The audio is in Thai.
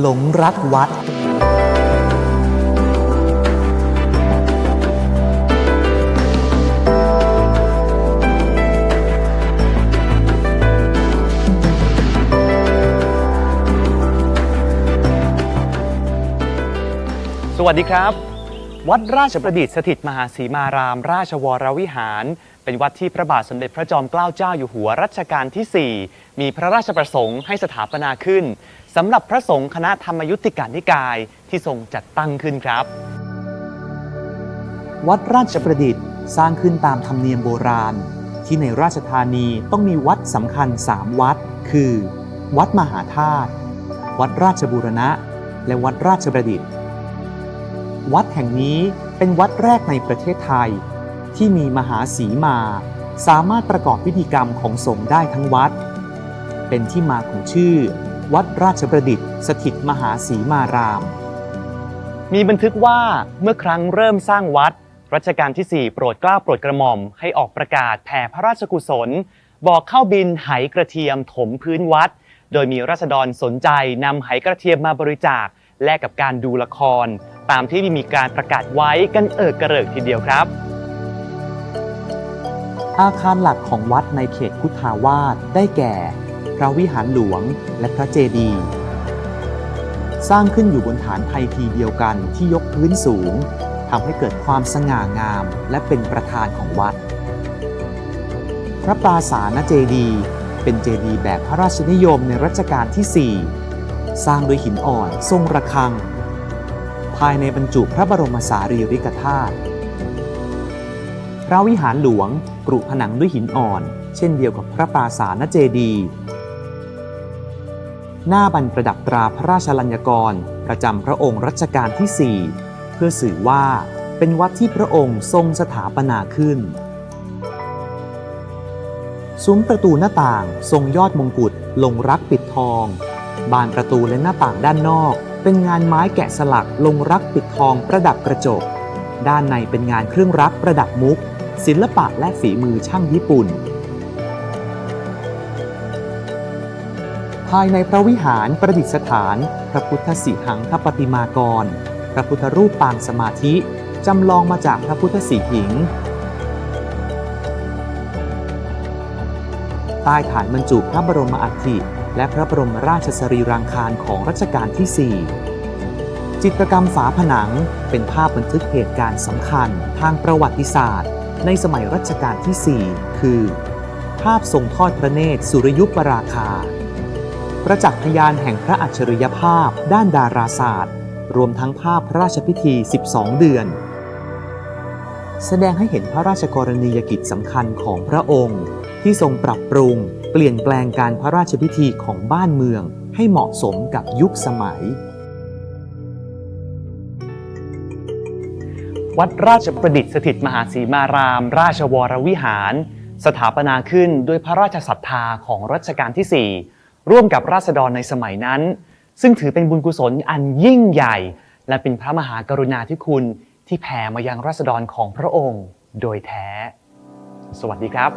หลงรักวัด สวัสดีครับ วัดราชประดิษฐ์สถิตมหาสีมาราม ราชวรวิหาร เป็นวัดที่พระบาทสมเด็จพระจอมเกล้าเจ้าอยู่หัวรัชกาลที่ 4 มีพระราชประสงค์ให้สถาปนาขึ้น สำหรับพระสงฆ์คณะธรรมยุติการนิกายที่ทรงจัดตั้งขึ้นครับ วัดราชประดิษฐ์ สร้างขึ้นตามธรรมเนียมโบราณ ที่ในราชธานีต้องมีวัดสำคัญ 3 วัด คือ วัดมหาธาตุวัดราชบูรณะ และวัดราชประดิษฐ์ วัดแห่งนี้เป็นวัดแรกในประเทศไทย ที่มีมหาสีมา สามารถประกอบพิธีกรรมของสงฆ์ได้ทั้งวัด เป็นที่มาของชื่อ วัดราชประดิษฐ์สถิตมหาสีมาราม มีบันทึกว่าเมื่อครั้งเริ่มสร้างวัด รัชกาลที่ 4 โปรดเกล้าโปรดกระหม่อม ให้ออกประกาศแผ่พระราชกุศล บอกเข้าบินไหกระเทียมถมพื้นวัด โดยมีราษฎรสนใจนำไหกระเทียมมาบริจาคแลกกับการดูละคร ตามที่มีการประกาศไว้กันเอิกกระเริกทีเดียวครับ อาคารหลักของวัดในเขตพุทธาวาสได้แก่ พระวิหารหลวง และพระเจดีย์สร้างขึ้นอยู่บนฐานไทยทีเดียวกันที่ยกพื้นสูงทำให้เกิดความสง่างามและเป็นประธานของวัด พระปราสาทเจดีย์เป็นเจดีย์แบบพระราชนิยมในรัชกาลที่ 4 สร้างด้วยหินอ่อนทรงระฆัง ภายในบรรจุพระบรมสารีริกธาตุพระวิหารหลวงกรุผนังด้วยหินอ่อน เช่นเดียวกับพระปราสาทเจดีย์ หน้าบรรประดับตราพระราชลัญญกร ประจำพระองค์รัชกาลที่ 4 เพื่อสื่อว่าเป็นวัดที่พระองค์ทรงสถาปนาขึ้น ซุ้มประตูหน้าต่างทรงยอดมงกุฎลงรักปิดทอง บานประตูและหน้าต่างด้านนอก เป็นงานไม้แกะสลักลงรักปิดทองประดับกระจก ด้านในเป็นงานเครื่องรักประดับมุก ศิลปะและฝีมือช่างญี่ปุ่น ภายในพระวิหารประดิษฐาน พระพุทธสีหังคปฏิมากร พระพุทธรูปปางสมาธิ จำลองมาจากพระพุทธสีหิง ใต้ฐานบรรจุพระบรมอัฐิ และพระบรมราชสรีรางคารของรัชกาลที่ 4 จิตรกรรมฝาผนังเป็นภาพบันทึกเหตุการณ์สำคัญทางประวัติศาสตร์ ในสมัยรัชกาลที่ 4 คือ ภาพทรงทอดพระเนตรสุริยุปราคา ประจักษ์พยานแห่งพระอัจฉริยภาพ ด้านดาราศาสตร์ รวมทั้งภาพพระราชพิธี 12 เดือน แสดงให้เห็นพระราชกรณียกิจสำคัญของพระองค์ ที่ทรงปรับปรุง เปลี่ยนแปลงการพระราชพิธีของบ้านเมือง ให้เหมาะสมกับยุคสมัย วัดราชประดิษฐ์สถิตมหาสีมาราม ราชวรวิหาร สถาปนาขึ้นด้วยพระราชศรัทธาของรัชกาลที่ 4 ร่วมกับราษฎรในสมัยนั้น ซึ่งถือเป็นบุญกุศลอันยิ่งใหญ่ และเป็นพระมหากรุณาธิคุณที่แผ่มายังราษฎรของพระองค์โดยแท้ สวัสดีครับ